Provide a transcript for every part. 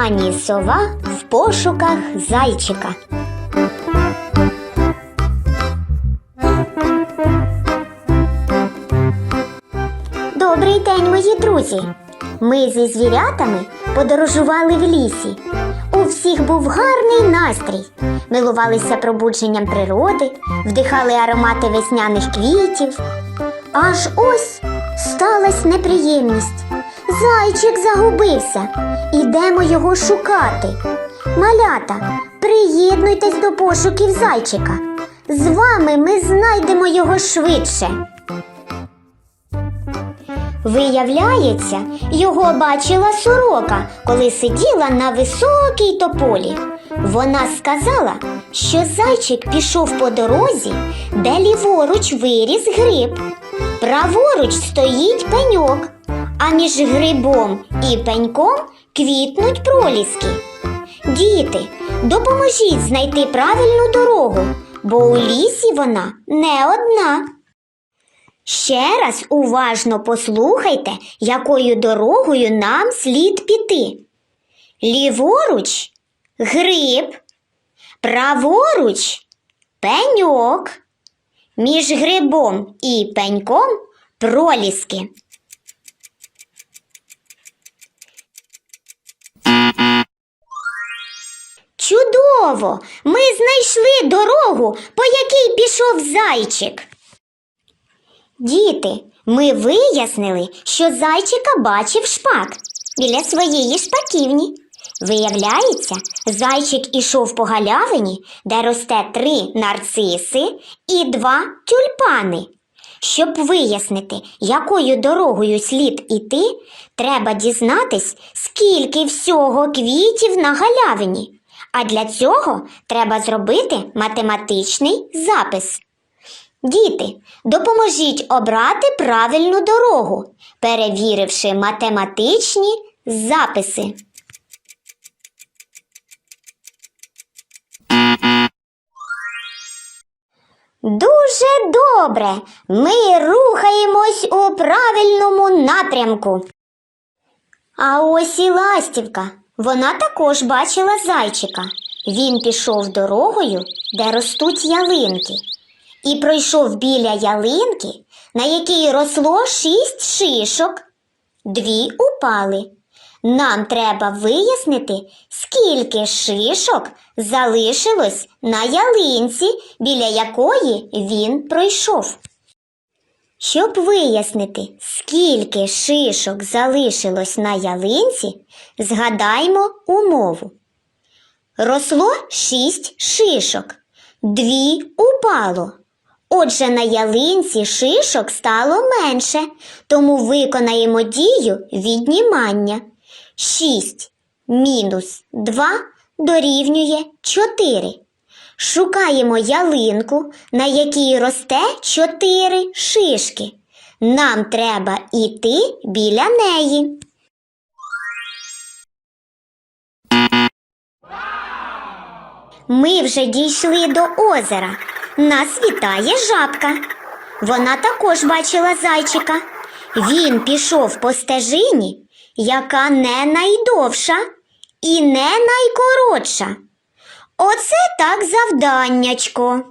Пані сова в пошуках зайчика. Добрий день, мої друзі! Ми зі звірятами подорожували в лісі. У всіх був гарний настрій. Милувалися пробудженням природи, вдихали аромати весняних квітів. Аж ось сталася неприємність. Зайчик загубився. Ідемо його шукати. Малята, приєднуйтесь до пошуків зайчика. З вами ми знайдемо його швидше. Виявляється, його бачила сорока, коли сиділа на високій тополі. Вона сказала, що зайчик пішов по дорозі, де ліворуч виріс гриб. Праворуч стоїть пеньок, а між грибом і пеньком квітнуть проліски. Діти, допоможіть знайти правильну дорогу, бо у лісі вона не одна. Ще раз уважно послухайте, якою дорогою нам слід піти. Ліворуч гриб, праворуч пеньок, між грибом і пеньком проліски. Чудово! Ми знайшли дорогу, по якій пішов зайчик. Діти, ми вияснили, що зайчика бачив шпак біля своєї шпаківні. Виявляється, зайчик ішов по галявині, де росте три нарциси і два тюльпани. Щоб вияснити, якою дорогою слід іти, треба дізнатись, скільки всього квітів на галявині. А для цього треба зробити математичний запис. Діти, допоможіть обрати правильну дорогу, перевіривши математичні записи. Дуже добре. Ми рухаємось у правильному напрямку. А ось і ластівка. Вона також бачила зайчика. Він пішов дорогою, де ростуть ялинки і пройшов біля ялинки, на якій росло шість шишок. Дві упали. Нам треба вияснити, скільки шишок залишилось на ялинці, біля якої він пройшов. Щоб вияснити, скільки шишок залишилось на ялинці, згадаймо умову. Росло шість шишок, дві упало. Отже, на ялинці шишок стало менше, тому виконаємо дію віднімання. 6 мінус 2 дорівнює 4. Шукаємо ялинку, на якій росте 4 шишки. Нам треба йти біля неї. Ми вже дійшли до озера. Нас вітає жабка. Вона також бачила зайчика. Він пішов по стежині, яка не найдовша і не найкоротша. Оце так завданнячко.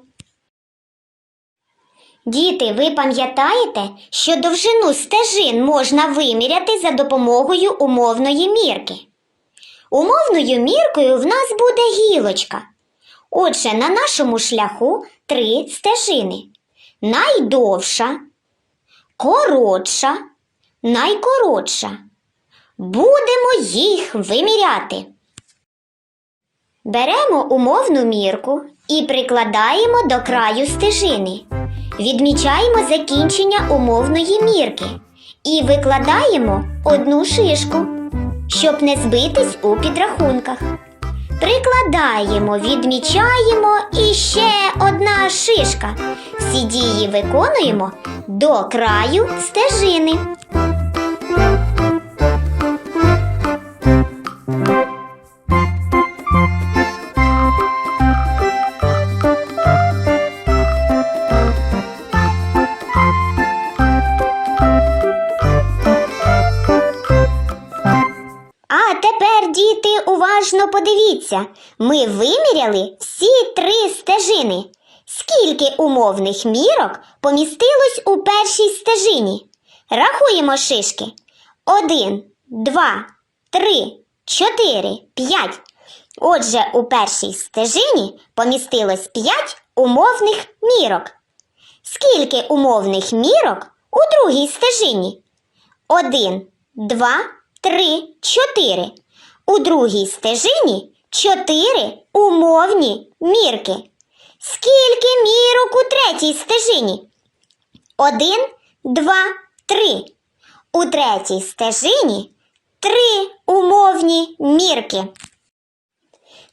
Діти, ви пам'ятаєте, що довжину стежин можна виміряти за допомогою умовної мірки? Умовною міркою в нас буде гілочка. Отже, на нашому шляху три стежини. Найдовша, коротша, найкоротша. Будемо їх виміряти. Беремо умовну мірку і прикладаємо до краю стежини. Відмічаємо закінчення умовної мірки і викладаємо одну шишку, щоб не збитись у підрахунках. Прикладаємо, відмічаємо і ще одна шишка. Всі дії виконуємо до краю стежини. Уважно подивіться, ми виміряли всі три стежини. Скільки умовних мірок помістилось у першій стежині? Рахуємо шишки. Один, два, три, чотири, п'ять. Отже, у першій стежині помістилось п'ять умовних мірок. Скільки умовних мірок у другій стежині? Один, два, три, чотири. У другій стежині чотири умовні мірки. Скільки мірок у третій стежині? Один, два, три. У третій стежині три умовні мірки.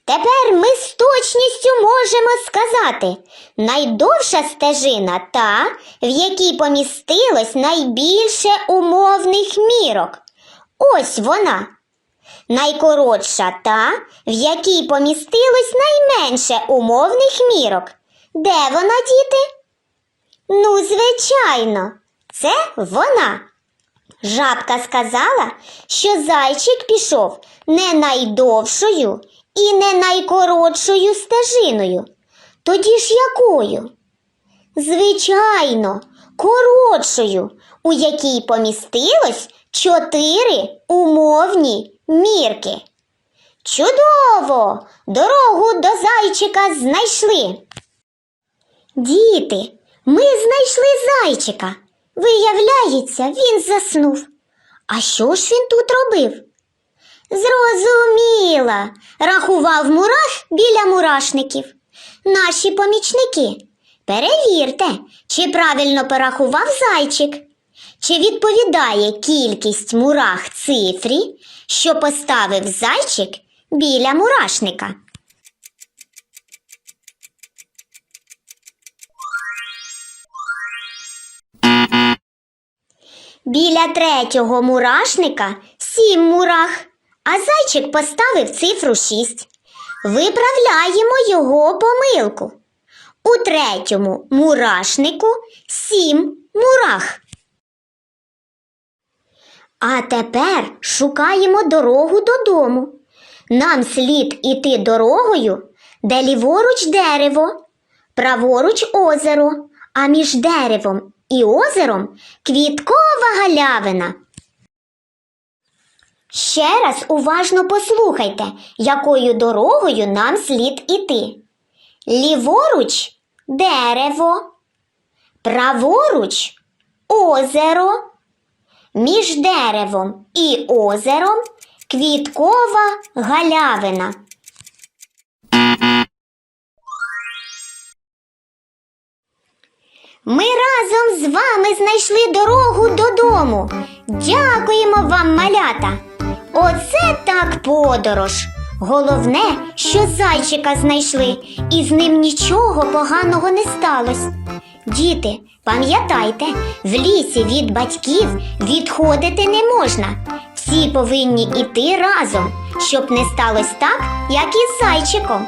Тепер ми з точністю можемо сказати, найдовша стежина та, в якій помістилось найбільше умовних мірок. Ось вона. Найкоротша та, в якій помістилось найменше умовних мірок. Де вона, діти? Ну, звичайно, це вона. Жабка сказала, що зайчик пішов не найдовшою і не найкоротшою стежиною. Тоді ж якою? Звичайно, коротшою, у якій помістилось чотири умовні мірки. Чудово! Дорогу до зайчика знайшли. Діти, ми знайшли зайчика. Виявляється, він заснув. А що ж він тут робив? Зрозуміла, рахував мурах біля мурашників. Наші помічники. Перевірте, чи правильно порахував зайчик, чи відповідає кількість мурах цифрі, що поставив зайчик біля мурашника. Біля третього мурашника сім мурах, а зайчик поставив цифру шість. Виправляємо його помилку. У третьому мурашнику сім мурах. А тепер шукаємо дорогу додому. Нам слід іти дорогою, де ліворуч дерево, праворуч озеро, а між деревом і озером квіткова галявина. Ще раз уважно послухайте, якою дорогою нам слід іти. Ліворуч дерево, праворуч озеро, між деревом і озером квіткова галявина. Ми разом з вами знайшли дорогу додому. Дякуємо вам, малята. Оце так подорож. Головне, що зайчика знайшли, і з ним нічого поганого не сталося. Діти, пам'ятайте, в лісі від батьків відходити не можна. Всі повинні іти разом, щоб не сталося так, як із зайчиком.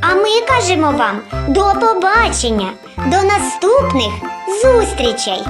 А ми кажемо вам до побачення, до наступних зустрічей!